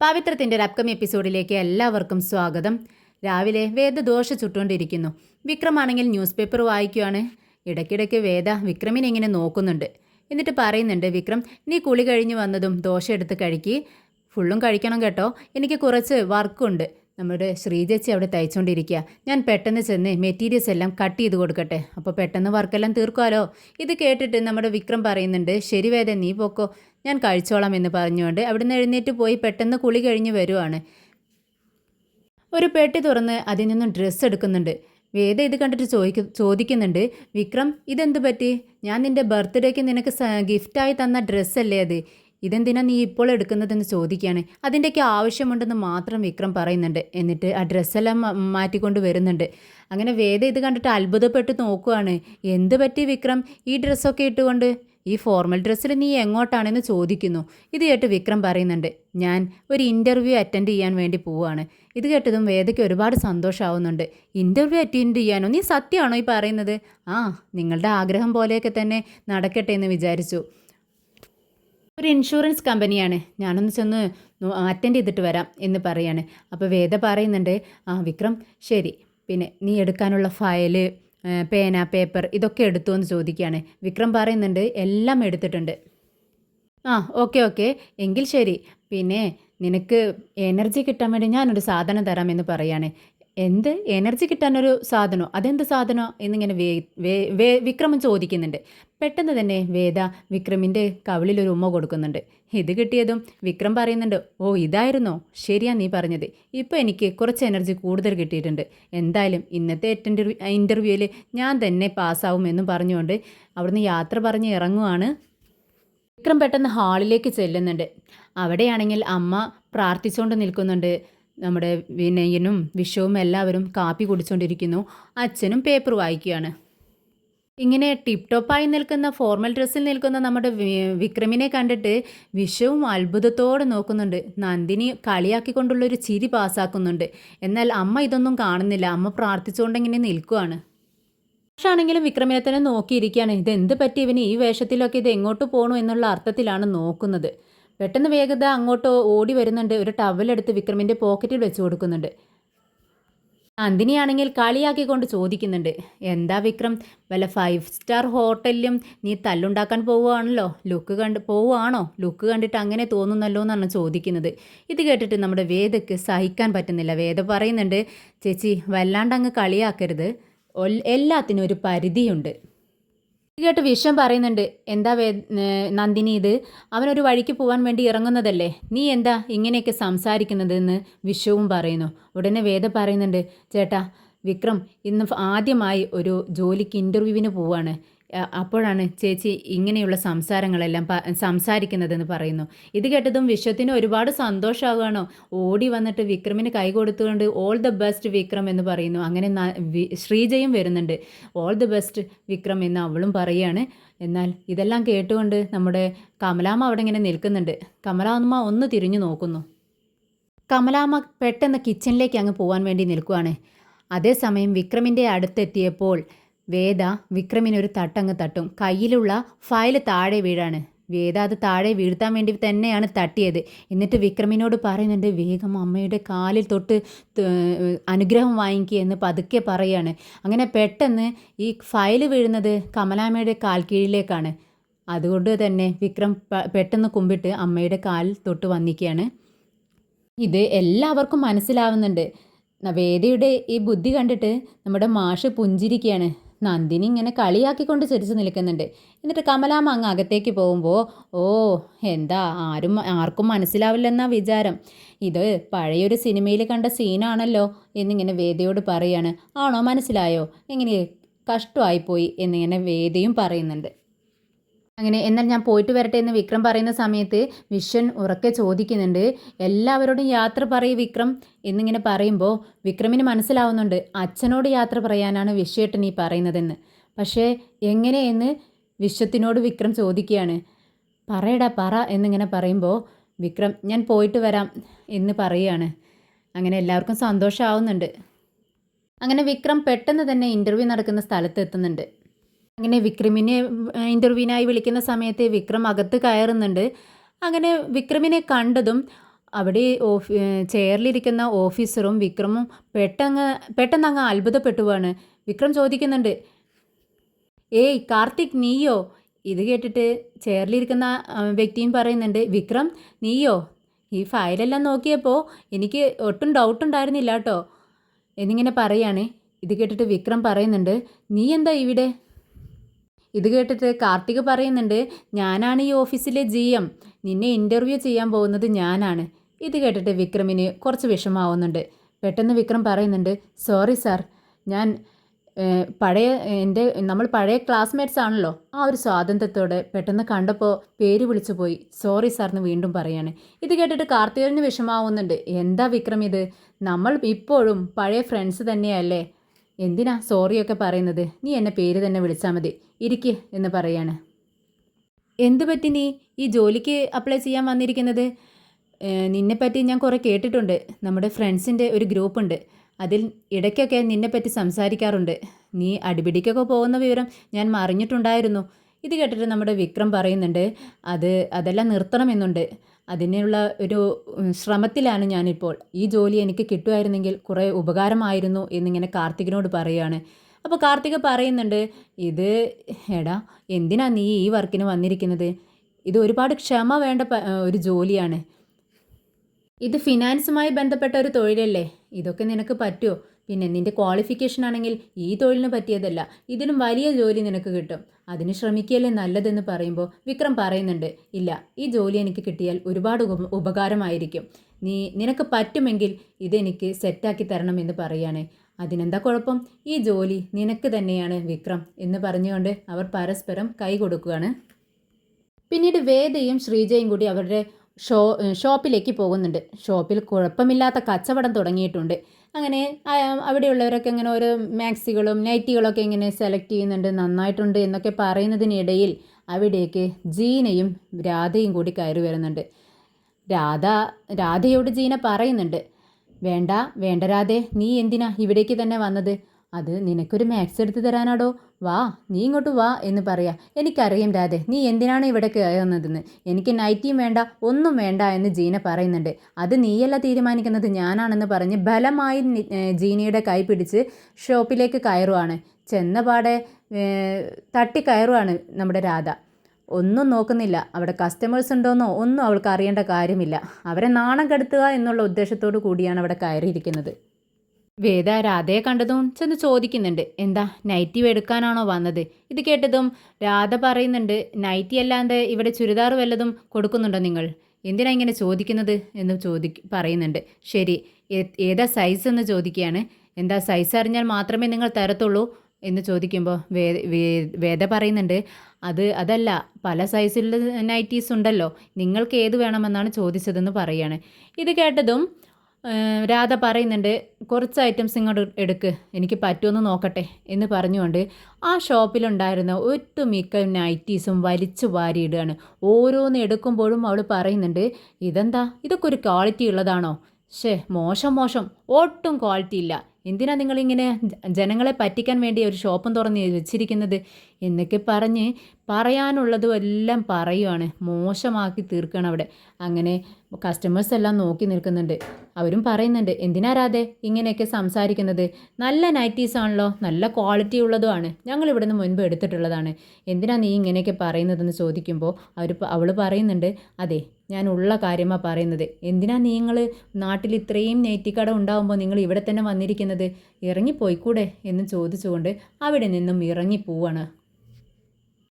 പവിത്രത്തിന്റെ ഒരു അപ്കമിങ് എപ്പിസോഡിലേക്ക് എല്ലാവർക്കും സ്വാഗതം. രാവിലെ വേദ ദോശ ചുട്ടുകൊണ്ടിരിക്കുന്നു. വിക്രമാണെങ്കിൽ ന്യൂസ് പേപ്പർ വായിക്കുകയാണ് ഇടയ്ക്കിടയ്ക്ക് വേദ വിക്രമിനെ ഇങ്ങനെ നോക്കുന്നുണ്ട്. എന്നിട്ട് പറയുന്നുണ്ട് വിക്രം നീ കുളി കഴിഞ്ഞ് വന്നതും ദോശ എടുത്ത് കഴിക്കി. ഫുള്ളും കഴിക്കണം കേട്ടോ. എനിക്ക് കുറച്ച് വർക്കുണ്ട് നമ്മുടെ ശ്രീജേച്ചി അവിടെ തയ്ച്ചുകൊണ്ടിരിക്കുക ഞാൻ പെട്ടെന്ന് ചെന്ന് മെറ്റീരിയൽസ് എല്ലാം കട്ട് ചെയ്ത് കൊടുക്കട്ടെ. അപ്പോൾ പെട്ടെന്ന് വർക്കെല്ലാം തീർക്കാലോ ഇത് കേട്ടിട്ട് നമ്മുടെ വിക്രം പറയുന്നുണ്ട് ശരി വേദ നീ പോക്കോ. ഞാൻ കഴിച്ചോളാം എന്ന് പറഞ്ഞുകൊണ്ട് അവിടുന്ന് എഴുന്നേറ്റ് പോയി പെട്ടെന്ന് കുളി കഴിഞ്ഞ് വരുവാണ്. ഒരു പെട്ടി തുറന്ന് അതിൽ നിന്നും ഡ്രസ്സ് എടുക്കുന്നുണ്ട്. വേദ ഇത് കണ്ടിട്ട് ചോദിക്കു ചോദിക്കുന്നുണ്ട് വിക്രം ഇതെന്ത് പറ്റി? ഞാൻ നിന്റെ ബർത്ത്ഡേക്ക് നിനക്ക് ഗിഫ്റ്റായി തന്ന ഡ്രസ്സല്ലേ അത്? ഇതെന്തിനാ നീ ഇപ്പോൾ എടുക്കുന്നതെന്ന് ചോദിക്കുകയാണ്. അതിന്റെയൊക്കെ ആവശ്യമുണ്ടെന്ന് മാത്രം വിക്രം പറയുന്നുണ്ട്. എന്നിട്ട് ആ ഡ്രസ്സെല്ലാം മാറ്റിക്കൊണ്ട് വരുന്നുണ്ട്. അങ്ങനെ വേദ ഇത് കണ്ടിട്ട് അത്ഭുതപ്പെട്ട് നോക്കുകയാണ് എന്ത് പറ്റി വിക്രം? ഈ ഡ്രസ്സൊക്കെ ഇട്ടുകൊണ്ട്? ഈ ഫോർമൽ ഡ്രസ്സിൽ നീ എങ്ങോട്ടാണെന്ന് ചോദിക്കുന്നു. ഇത് കേട്ട് വിക്രം പറയുന്നുണ്ട്. ഞാൻ ഒരു ഇന്റർവ്യൂ അറ്റൻഡ് ചെയ്യാൻ വേണ്ടി പോവുകയാണ്. ഇത് കേട്ടതും വേദയ്ക്ക് ഒരുപാട് സന്തോഷമാവുന്നുണ്ട് ഇന്റർവ്യൂ അറ്റൻഡ് ചെയ്യാനോ? നീ സത്യമാണോ ഈ പറയുന്നത്? ആ നിങ്ങളുടെ ആഗ്രഹം പോലെയൊക്കെ തന്നെ നടക്കട്ടെ എന്ന് വിചാരിച്ചു. ഒരു ഇൻഷുറൻസ് കമ്പനിയാണ് ഞാനൊന്ന് ചെന്ന് അറ്റൻഡ് ചെയ്തിട്ട് വരാം എന്ന് പറയാണ്. അപ്പോൾ വേദ പറയുന്നുണ്ട് ആ വിക്രം ശരി. പിന്നെ നീ എടുക്കാനുള്ള ഫയൽ പേന പേപ്പർ ഇതൊക്കെ എടുത്തു എന്ന് ചോദിക്കുകയാണ്. വിക്രം പറയുന്നുണ്ട് എല്ലാം എടുത്തിട്ടുണ്ട്. ആ ഓക്കെ ഓക്കെ എങ്കിൽ ശരി. പിന്നെ നിനക്ക് എനർജി കിട്ടാൻ വേണ്ടി ഞാനൊരു സാധനം തരാം എന്ന് പറയാണ്. എന്ത്? എനർജി കിട്ടാനൊരു സാധനമോ അതെന്ത് സാധനമോ എന്നിങ്ങനെ വേ വേ വേ വിക്രമൻ ചോദിക്കുന്നുണ്ട്. പെട്ടെന്ന് തന്നെ വേദ വിക്രമിന്റെ ഒരു ഉമ്മ കൊടുക്കുന്നുണ്ട്. ഇത് കിട്ടിയതും വിക്രം പറയുന്നുണ്ട് ഓ ഇതായിരുന്നോ? ശരിയാ നീ പറഞ്ഞത്. ഇപ്പോൾ എനിക്ക് കുറച്ച് എനർജി കൂടുതൽ കിട്ടിയിട്ടുണ്ട്. എന്തായാലും ഇന്നത്തെ ഇന്റർവ്യൂ ഇന്റർവ്യൂവിൽ ഞാൻ തന്നെ പാസ്സാവുമെന്നും പറഞ്ഞുകൊണ്ട് അവിടുന്ന് യാത്ര പറഞ്ഞ് ഇറങ്ങുവാണ്. വിക്രം പെട്ടെന്ന് ഹാളിലേക്ക് ചെല്ലുന്നുണ്ട്. അവിടെയാണെങ്കിൽ അമ്മ പ്രാർത്ഥിച്ചുകൊണ്ട് നിൽക്കുന്നുണ്ട്. നമ്മുടെ വിനയനും വിഷവും എല്ലാവരും കാപ്പി കുടിച്ചുകൊണ്ടിരിക്കുന്നു അച്ഛനും പേപ്പർ വായിക്കുകയാണ്. ഇങ്ങനെ ടിപ് ടോപ്പായി നിൽക്കുന്ന ഫോർമൽ ഡ്രസ്സിൽ നിൽക്കുന്ന നമ്മുടെ വിക്രമിനെ കണ്ടിട്ട് വിഷവും അത്ഭുതത്തോടെ നോക്കുന്നുണ്ട്. നന്ദിനി കളിയാക്കിക്കൊണ്ടുള്ളൊരു ചിരി പാസ്സാക്കുന്നുണ്ട് എന്നാൽ അമ്മ ഇതൊന്നും കാണുന്നില്ല. അമ്മ പ്രാർത്ഥിച്ചുകൊണ്ടിങ്ങനെ നിൽക്കുകയാണ് ആണെങ്കിലും വിക്രമിനെ തന്നെ നോക്കിയിരിക്കുകയാണ്. ഇത് എന്ത് പറ്റി? ഇവന് ഈ വേഷത്തിലൊക്കെ ഇത് എങ്ങോട്ട് പോകണു എന്നുള്ള അർത്ഥത്തിലാണ് നോക്കുന്നത്. പെട്ടെന്ന് വേഗത അങ്ങോട്ട് ഓടി വരുന്നുണ്ട്. ഒരു ടവലെടുത്ത് വിക്രമിന്റെ പോക്കറ്റിൽ വെച്ച് കൊടുക്കുന്നുണ്ട്. നന്ദിനിയാണെങ്കിൽ കളിയാക്കിക്കൊണ്ട് ചോദിക്കുന്നുണ്ട്. എന്താ വിക്രം? വല്ല ഫൈവ് സ്റ്റാർ ഹോട്ടലിലും നീ തല്ലുണ്ടാക്കാൻ പോവുകയാണല്ലോ. ലുക്ക് കണ്ട് പോവുകയാണോ? ലുക്ക് കണ്ടിട്ട് അങ്ങനെ തോന്നുന്നല്ലോ എന്നാണ് ചോദിക്കുന്നത്. ഇത് കേട്ടിട്ട് നമ്മുടെ വേദയ്ക്ക് സഹിക്കാൻ പറ്റുന്നില്ല. വേദ പറയുന്നുണ്ട് ചേച്ചി വല്ലാണ്ട് അങ്ങ് കളിയാക്കരുത് എല്ലാത്തിനും ഒരു പരിധിയുണ്ട്. കേട്ട് വിഷം പറയുന്നുണ്ട്. എന്താ വേ നന്ദിനി ഇത്? അവനൊരു വഴിക്ക് പോകാൻ വേണ്ടി ഇറങ്ങുന്നതല്ലേ? നീ എന്താ ഇങ്ങനെയൊക്കെ സംസാരിക്കുന്നതെന്ന് വിഷവും പറയുന്നു. ഉടനെ വേദ പറയുന്നുണ്ട് ചേട്ടാ വിക്രം ഇന്ന് ആദ്യമായി ഒരു ജോലിക്ക് ഇന്റർവ്യൂവിന് പോവാണ്. അപ്പോഴാണ് ചേച്ചി ഇങ്ങനെയുള്ള സംസാരങ്ങളെല്ലാം സംസാരിക്കുന്നതെന്ന് പറയുന്നു. ഇത് കേട്ടതും വിശ്വത്തിന് ഒരുപാട് സന്തോഷമാകുകയാണോ ഓടി വന്നിട്ട് വിക്രമിന് കൈ കൊടുത്തുകൊണ്ട് ഓൾ ദ ബെസ്റ്റ് വിക്രം എന്ന് പറയുന്നു. അങ്ങനെ ശ്രീജയും വരുന്നുണ്ട്. ഓൾ ദ ബെസ്റ്റ് വിക്രം എന്ന് അവളും പറയുകയാണ്. എന്നാൽ ഇതെല്ലാം കേട്ടുകൊണ്ട് നമ്മുടെ കമലാമ്മ അവിടെ ഇങ്ങനെ നിൽക്കുന്നുണ്ട്. കമലാമ്മ ഒന്ന് തിരിഞ്ഞു നോക്കുന്നു. കമലാമ്മ പെട്ടെന്ന് കിച്ചണിലേക്ക് അങ്ങ് പോകാൻ വേണ്ടി നിൽക്കുകയാണ് അതേസമയം വിക്രമിന്റെ അടുത്തെത്തിയപ്പോൾ വേദ വിക്രമിനൊരു തട്ടങ്ങ് തട്ടും. കയ്യിലുള്ള ഫയൽ താഴെ വീഴാണ്. വേദ അത് താഴെ വീഴ്ത്താൻ വേണ്ടി തന്നെയാണ് തട്ടിയത്. എന്നിട്ട് വിക്രമിനോട് പറയുന്നുണ്ട് വേഗം അമ്മയുടെ കാലിൽ തൊട്ട് അനുഗ്രഹം വാങ്ങിക്കുക എന്ന് പതുക്കെ പറയാണ്. അങ്ങനെ പെട്ടെന്ന് ഈ ഫയൽ വീഴുന്നത് കമലാമ്മയുടെ കാൽ കീഴിലേക്കാണ്. അതുകൊണ്ട് തന്നെ വിക്രം പെട്ടെന്ന് കുമ്പിട്ട് അമ്മയുടെ കാലിൽ തൊട്ട് വന്നിക്കുകയാണ് ഇത് എല്ലാവർക്കും മനസ്സിലാവുന്നുണ്ട്. വേദയുടെ ഈ ബുദ്ധി കണ്ടിട്ട് നമ്മുടെ മാഷ് പുഞ്ചിരിക്കുകയാണ്. നന്ദിനി ഇങ്ങനെ കളിയാക്കിക്കൊണ്ട് ചിരിച്ചു നിൽക്കുന്നുണ്ട്. എന്നിട്ട് കമലാമ്മ അങ്ങ് അകത്തേക്ക് പോകുമ്പോൾ ഓ എന്താ? ആരും ആർക്കും മനസ്സിലാവില്ലെന്നാ വിചാരം. ഇത് പഴയൊരു സിനിമയിൽ കണ്ട സീനാണല്ലോ എന്നിങ്ങനെ വേദയോട് പറയാണ്. ആണോ? മനസ്സിലായോ? എങ്ങനെ കഷ്ടമായിപ്പോയി എന്നിങ്ങനെ വേദയും പറയുന്നുണ്ട്. അങ്ങനെ എന്നാൽ ഞാൻ പോയിട്ട് വരട്ടെ എന്ന് വിക്രം പറയുന്ന സമയത്ത് വിശ്വൻ ഉറക്കെ ചോദിക്കുന്നുണ്ട് എല്ലാവരോടും യാത്ര പറയും വിക്രം എന്നിങ്ങനെ പറയുമ്പോൾ വിക്രമിന് മനസ്സിലാവുന്നുണ്ട് അച്ഛനോട് യാത്ര പറയാനാണ് വിശ്വേട്ടൻ ഈ പറയുന്നതെന്ന്. പക്ഷേ എങ്ങനെയെന്ന് വിശ്വത്തിനോട് വിക്രം ചോദിക്കുകയാണ് പറയടാ പറ എന്നിങ്ങനെ പറയുമ്പോൾ വിക്രം ഞാൻ പോയിട്ട് വരാം എന്ന് പറയുകയാണ്. അങ്ങനെ എല്ലാവർക്കും സന്തോഷമാവുന്നുണ്ട് അങ്ങനെ വിക്രം പെട്ടെന്ന് തന്നെ ഇന്റർവ്യൂ നടക്കുന്ന സ്ഥലത്ത് എത്തുന്നുണ്ട്. അങ്ങനെ വിക്രമിനെ ഇന്റർവ്യൂവിനായി വിളിക്കുന്ന സമയത്ത് വിക്രം അകത്ത് കയറുന്നുണ്ട്. അങ്ങനെ വിക്രമിനെ കണ്ടതും അവിടെ ഓഫി ചെയറിലിരിക്കുന്ന ഓഫീസറും വിക്രമും പെട്ടെന്ന് പെട്ടെന്ന് അങ്ങ് അത്ഭുതപ്പെട്ടു പോവാണ് വിക്രം ചോദിക്കുന്നുണ്ട് ഏയ് കാർത്തിക് നീയോ? ഇത് കേട്ടിട്ട് ചെയറിലിരിക്കുന്ന വ്യക്തിയും പറയുന്നുണ്ട് വിക്രം നീയോ? ഈ ഫയലെല്ലാം നോക്കിയപ്പോൾ എനിക്ക് ഒട്ടും ഡൗട്ട് ഉണ്ടായിരുന്നില്ല കേട്ടോ എന്നിങ്ങനെ പറയാണ്. ഇത് കേട്ടിട്ട് വിക്രം പറയുന്നുണ്ട് നീ എന്താ ഇവിടെ? ഇത് കേട്ടിട്ട് കാർത്തിക് പറയുന്നുണ്ട് ഞാനാണ് ഈ ഓഫീസിലെ ജി എം. നിന്നെ ഇന്റർവ്യൂ ചെയ്യാൻ പോകുന്നത് ഞാനാണ്. ഇത് കേട്ടിട്ട് വിക്രമിന് കുറച്ച് വിഷമാവുന്നുണ്ട് പെട്ടെന്ന് വിക്രം പറയുന്നുണ്ട് സോറി സാർ ഞാൻ പഴയ എന്റെ നമ്മൾ പഴയ ക്ലാസ്മേറ്റ്സ് ആണല്ലോ. ആ ഒരു സ്വാതന്ത്ര്യത്തോടെ പെട്ടെന്ന് കണ്ടപ്പോൾ പേര് വിളിച്ചു പോയി. സോറി സാർ എന്ന് വീണ്ടും പറയാണ്. ഇത് കേട്ടിട്ട് കാർത്തികന് വിഷമാവുന്നുണ്ട് എന്താ വിക്രം ഇത്? നമ്മൾ ഇപ്പോഴും പഴയ ഫ്രണ്ട്സ് തന്നെയല്ലേ? എന്തിനാ സോറിയൊക്കെ പറയുന്നത്? നീ എന്നെ പേര് തന്നെ വിളിച്ചാൽ മതി. ഇരിക്ക് എന്ന് പറയാണ്. എന്ത് പറ്റി നീ? ഈ ജോലിക്ക് അപ്ലൈ ചെയ്യാൻ വന്നിരിക്കുന്നത്? നിന്നെപ്പറ്റി ഞാൻ കുറേ കേട്ടിട്ടുണ്ട്. നമ്മുടെ ഫ്രണ്ട്സിന്റെ ഒരു ഗ്രൂപ്പുണ്ട് അതിൽ ഇടയ്ക്കൊക്കെ നിന്നെപ്പറ്റി സംസാരിക്കാറുണ്ട്. നീ അടിപിടിക്കൊക്കെ പോകുന്ന വിവരം ഞാൻ മറിഞ്ഞിട്ടുണ്ടായിരുന്നു. ഇത് കേട്ടിട്ട് നമ്മുടെ വിക്രം പറയുന്നുണ്ട് അത് അതെല്ലാം നിർത്തണമെന്നുണ്ട് അതിനുള്ള ഒരു ശ്രമത്തിലാണ് ഞാനിപ്പോൾ. ഈ ജോലി എനിക്ക് കിട്ടുമായിരുന്നെങ്കിൽ കുറേ ഉപകാരമായിരുന്നു എന്നിങ്ങനെ കാർത്തികിനോട് പറയുകയാണ്. അപ്പോൾ കാർത്തിക പറയുന്നുണ്ട് ഇത് എടാ എന്തിനാ നീ ഈ വർക്കിന് വന്നിരിക്കുന്നത്? ഇത് ഒരുപാട് ക്ഷമ വേണ്ട ഒരു ജോലിയാണ്. ഇത് ഫിനാൻസുമായി ബന്ധപ്പെട്ട ഒരു തൊഴിലല്ലേ? ഇതൊക്കെ നിനക്ക് പറ്റുമോ? പിന്നെ നിന്റെ ക്വാളിഫിക്കേഷൻ ആണെങ്കിൽ ഈ തൊഴിലിന് പറ്റിയതല്ല. ഇതിലും വലിയ ജോലി നിനക്ക് കിട്ടും. അതിന് ശ്രമിക്കുകയല്ലേ നല്ലതെന്ന് പറയുമ്പോൾ വിക്രം പറയുന്നുണ്ട് ഇല്ല ഈ ജോലി എനിക്ക് കിട്ടിയാൽ ഒരുപാട് ഉപകാരമായിരിക്കും. നീ നിനക്ക് പറ്റുമെങ്കിൽ ഇതെനിക്ക് സെറ്റാക്കി തരണമെന്ന് പറയുകയാണ് അതിനെന്താ കുഴപ്പം? ഈ ജോലി നിനക്ക് തന്നെയാണ് വിക്രം എന്ന് പറഞ്ഞുകൊണ്ട് അവർ പരസ്പരം കൈ കൊടുക്കുകയാണ്. പിന്നീട് വേദയും ശ്രീജയും കൂടി അവരുടെ ഷോ ഷോപ്പിലേക്ക് പോകുന്നുണ്ട്. ഷോപ്പിൽ കുഴപ്പമില്ലാത്ത കച്ചവടം തുടങ്ങിയിട്ടുണ്ട്. അങ്ങനെ അവിടെയുള്ളവരൊക്കെ ഇങ്ങനെ ഓരോ മാക്സികളും നൈറ്റികളൊക്കെ ഇങ്ങനെ സെലക്ട് ചെയ്യുന്നുണ്ട് നന്നായിട്ടുണ്ട് എന്നൊക്കെ പറയുന്നതിനിടയിൽ അവിടേക്ക് ജീനയും രാധയും കൂടി കയറി വരുന്നുണ്ട്. രാധ രാധയോട് ജീന പറയുന്നുണ്ട് വേണ്ട വേണ്ട രാധേ നീ എന്തിനാ ഇവിടേക്ക് തന്നെ വന്നത്? അത് നിനക്കൊരു മാക്സ് എടുത്ത് തരാനാടോ? വാ നീ ഇങ്ങോട്ട് വാ എന്ന് പറയാ. എനിക്കറിയാം രാധെ നീ എന്തിനാണ് ഇവിടെ കയറുന്നതെന്ന്. എനിക്ക് നൈറ്റിയും വേണ്ട ഒന്നും വേണ്ട എന്ന് ജീന പറയുന്നുണ്ട്. അത് നീയല്ല തീരുമാനിക്കുന്നത് ഞാനാണെന്ന് പറഞ്ഞ് ബലമായി ജീനയുടെ കൈ പിടിച്ച് ഷോപ്പിലേക്ക് കയറുവാണ്. ചെന്നപാടെ തട്ടി കയറുവാണ് നമ്മുടെ രാധ. ഒന്നും നോക്കുന്നില്ല. അവിടെ കസ്റ്റമേഴ്സ് ഉണ്ടോയെന്നോ ഒന്നും അവൾക്ക് അറിയേണ്ട കാര്യമില്ല. അവരെ നാണം കെടുത്തുക എന്നുള്ള ഉദ്ദേശത്തോടു കൂടിയാണ് അവിടെ കയറിയിരിക്കുന്നത്. വേദ രാധയെ കണ്ടതും ചെന്ന് ചോദിക്കുന്നുണ്ട് എന്താ നൈറ്റി എടുക്കാനാണോ വന്നത്? ഇത് കേട്ടതും രാധ പറയുന്നുണ്ട് നൈറ്റി അല്ലാതെ ഇവിടെ ചുരിദാർ വല്ലതും കൊടുക്കുന്നുണ്ടോ നിങ്ങൾ? എന്തിനാ ഇങ്ങനെ ചോദിക്കുന്നത്? എന്ന് ചോദി പറയുന്നുണ്ട്. ശരി ഏതാ സൈസ് എന്ന് ചോദിക്കുകയാണ്? എന്താ സൈസ് അറിഞ്ഞാൽ മാത്രമേ നിങ്ങൾ തരത്തുള്ളൂ? എന്ന് ചോദിക്കുമ്പോൾ വേ വേദ പറയുന്നുണ്ട് അത് അതല്ല പല സൈസിലുള്ള നൈറ്റീസ് ഉണ്ടല്ലോ നിങ്ങൾക്ക് ഏത് വേണമെന്നാണ് ചോദിച്ചതെന്ന് പറയാണ്. ഇത് കേട്ടതും രാധ പറയുന്നുണ്ട് കുറച്ച് ഐറ്റംസ് ഇങ്ങോട്ട് എടുക്ക് എനിക്ക് പറ്റുമെന്ന് നോക്കട്ടെ എന്ന് പറഞ്ഞുകൊണ്ട് ആ ഷോപ്പിലുണ്ടായിരുന്ന ഒട്ടുമിക്ക നൈറ്റീസും വലിച്ചു വാരിയിടുകയാണ്. ഓരോന്ന് എടുക്കുമ്പോഴും അവൾ പറയുന്നുണ്ട് ഇതെന്താ? ഇതൊക്കെ ഒരു ക്വാളിറ്റി ഉള്ളതാണോ? ഷേ മോശം മോശം. ഒട്ടും ക്വാളിറ്റി ഇല്ല. എന്തിനാ നിങ്ങളിങ്ങനെ ജനങ്ങളെ പറ്റിക്കാൻ വേണ്ടി ഒരു ഷോപ്പും തുറന്ന് വെച്ചിരിക്കുന്നത്? എന്നൊക്കെ പറഞ്ഞ് പറയാനുള്ളതും എല്ലാം പറയുവാണ്. മോശമാക്കി തീർക്കണം അവിടെ. അങ്ങനെ കസ്റ്റമേഴ്സ് എല്ലാം നോക്കി നിൽക്കുന്നുണ്ട്. അവരും പറയുന്നുണ്ട് എന്തിനാ രാധേ ഇങ്ങനെയൊക്കെ സംസാരിക്കുന്നത്? നല്ല നൈറ്റീസ് ആണല്ലോ നല്ല ക്വാളിറ്റി ഉള്ളതുമാണ്. ഞങ്ങൾ ഇവിടെ നിന്ന് മുൻപ് എടുത്തിട്ടുള്ളതാണ്. എന്തിനാ നീ ഇങ്ങനെയൊക്കെ പറയുന്നതെന്ന് ചോദിക്കുമ്പോൾ അവർ അവൾ പറയുന്നുണ്ട് അതെ ഞാൻ ഉള്ള കാര്യമാണ് പറയുന്നത്. എന്തിനാ നിങ്ങൾ നാട്ടിൽ ഇത്രയും നെയ്റ്റിക്കട ഉണ്ടാകുമ്പോൾ നിങ്ങൾ ഇവിടെ തന്നെ വന്നിരിക്കുന്നത്. ഇറങ്ങിപ്പോയിക്കൂടെ? എന്ന് ചോദിച്ചുകൊണ്ട് അവിടെ നിന്നും ഇറങ്ങി പോവാണ്